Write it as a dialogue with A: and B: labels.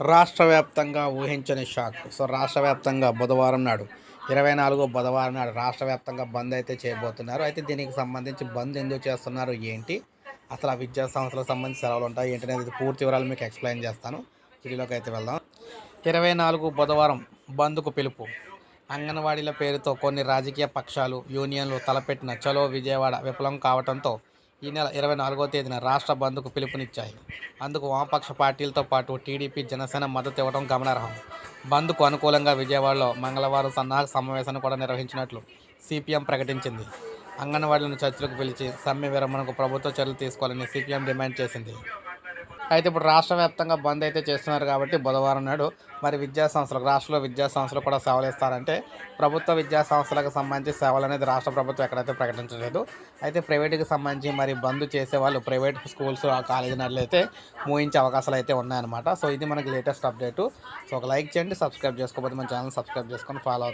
A: రాష్ట్ర వ్యాప్తంగా ఊహించని షాక్. సో రాష్ట్ర వ్యాప్తంగా బుధవారం నాడు ఇరవై నాలుగో బుధవారం నాడు రాష్ట్ర వ్యాప్తంగా బంద్ అయితే చేయబోతున్నారు. అయితే దీనికి సంబంధించి బంద్ ఎందుకు చేస్తున్నారు ఏంటి? అసలు ఆ విద్యా సంస్థలకు సంబంధించి సెలవులు ఉంటాయి? ఏంటి అనేది పూర్తి వివరాలు మీకు ఎక్స్ప్లెయిన్ చేస్తాను. వీడియోలోకి అయితే వెళ్దాం. ఇరవై నాలుగు బుధవారం బంద్కు పిలుపు. అంగన్వాడీల పేరుతో కొన్ని రాజకీయ పక్షాలు యూనియన్లు తలపెట్టిన చలో విజయవాడ విఫలం కావడంతో ఈ నెల ఇరవై నాలుగో తేదీన రాష్ట్ర బంద్కు పిలుపునిచ్చాయి. అందుకు వామపక్ష పార్టీలతో పాటు టీడీపీ జనసేన మద్దతు ఇవ్వడం గమనార్హం. బంద్కు అనుకూలంగా విజయవాడలో మంగళవారం సన్నాహక సమావేశాన్ని కూడా నిర్వహించినట్లు సిపిఎం ప్రకటించింది. అంగన్వాడీలను చర్చలకు పిలిచి సమ్మె విరమణకు ప్రభుత్వ చర్యలు తీసుకోవాలని సిపిఎం డిమాండ్ చేసింది. అయితే ఇప్పుడు రాష్ట్ర వ్యాప్తంగా బంద్ అయితే చేస్తున్నారు కాబట్టి బుధవారం నాడు మరి విద్యా సంస్థలకు రాష్ట్రంలో విద్యా సంస్థలు కూడా సేవలు ఇస్తారంటే ప్రభుత్వ విద్యా సంస్థలకు సంబంధించి సేవలు అనేది రాష్ట్ర ప్రభుత్వం ఎక్కడైతే ప్రకటించలేదు. అయితే ప్రైవేటుకి సంబంధించి మరి బంద్ చేసే వాళ్ళు ప్రైవేట్ స్కూల్స్ ఆ కాలేజీలు అయితే మూయించే అవకాశాలు అయితే ఉన్నాయన్నమాట. సో ఇది మనకి లేటెస్ట్ అప్డేట్. సో ఒక లైక్ చేయండి సబ్స్క్రైబ్ చేసుకోకపోతే మన ఛానల్ సబ్స్క్రైబ్ చేసుకొని ఫాలో